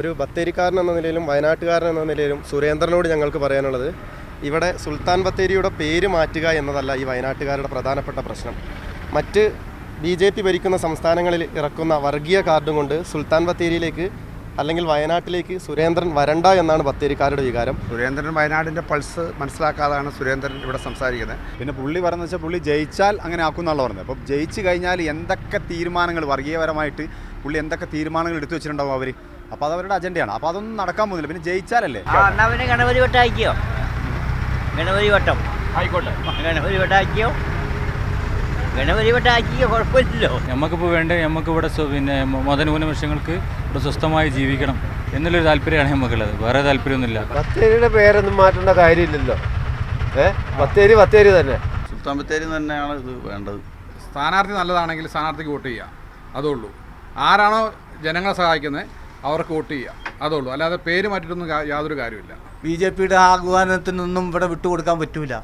ഒരു ബത്തേരിക്കാരൻ എന്ന നിലയിലും വയനാട്ടുകാരൻ എന്ന നിലയിലും സുരേന്ദ്രനോട് ഞങ്ങൾക്ക് പറയാനുള്ളത് ഇവിടെ സുൽത്താൻ ബത്തേരിയുടെ പേര് മാറ്റുക എന്നതല്ല ഈ വയനാട്ടുകാരുടെ പ്രധാനപ്പെട്ട പ്രശ്നം. മറ്റ് ബി ജെ പി ഭരിക്കുന്ന സംസ്ഥാനങ്ങളിൽ ഇറക്കുന്ന വർഗീയ കാർഡും കൊണ്ട് സുൽത്താൻ ബത്തേരിയിലേക്ക് അല്ലെങ്കിൽ വയനാട്ടിലേക്ക് സുരേന്ദ്രൻ വരണ്ട എന്നാണ് ബത്തേരിക്കാരുടെ വികാരം. സുരേന്ദ്രൻ വയനാടിന്റെ പൾസ് മനസ്സിലാക്കാതാണ് സുരേന്ദ്രൻ ഇവിടെ സംസാരിക്കുന്നത്. പിന്നെ പുള്ളി പറഞ്ഞു വെച്ചാൽ പുള്ളി ജയിച്ചാൽ അങ്ങനെ ആക്കുന്നുള്ള പറഞ്ഞത്. അപ്പം ജയിച്ചു കഴിഞ്ഞാൽ എന്തൊക്കെ തീരുമാനങ്ങൾ വർഗീയപരമായിട്ട് പുള്ളി എന്തൊക്കെ തീരുമാനങ്ങൾ എടുത്തു വെച്ചിട്ടുണ്ടാവും അവർ അപ്പോൾ അത് അവരുടെ അജണ്ടയാണ് അപ്പോൾ അതൊന്നും നടക്കാൻ പോകുന്നില്ല. പിന്നെ ജയിച്ചാലല്ലേ? ഗണപതി വട്ടം ഗണപതി വട്ടം. ആയിക്കോട്ടെ. ഗണപതി വട്ടം ആക്കിയോ ഗണപതി വട്ടം ആക്കിയോ കുഴപ്പമില്ലല്ലോ. നമുക്കിപ്പോൾ വേണ്ടത് നമുക്ക് ഇവിടെ പിന്നെ മതന്യൂനപക്ഷങ്ങൾക്ക് ഇവിടെ സ്വസ്ഥമായി ജീവിക്കണം എന്നുള്ളൊരു താല്പര്യമാണ് നമുക്കുള്ളത്. വേറെ താല്പര്യമൊന്നുമില്ല. ബത്തേരിയുടെ പേരൊന്നും മാറ്റേണ്ട കാര്യമില്ലല്ലോ. ഏ? ബത്തേരി ബത്തേരി തന്നെ. സുൽത്താൻ ബത്തേരി തന്നെയാണ് ഇത് വേണ്ടത്. സ്ഥാനാർത്ഥി നല്ലതാണെങ്കിൽ സ്ഥാനാർത്ഥിക്ക് വോട്ട് ചെയ്യുക അതേ ഉള്ളൂ. ആരാണോ ജനങ്ങളെ സഹായിക്കുന്നത് അവർക്ക് വോട്ട് ചെയ്യുക അതേ ഉള്ളൂ അല്ലാതെ പേര് മാറ്റിയിട്ടൊന്നും യാതൊരു കാര്യമില്ല ബി ജെ പിയുടെ ആഹ്വാനത്തിനൊന്നും ഇവിടെ വിട്ടുകൊടുക്കാൻ പറ്റൂല.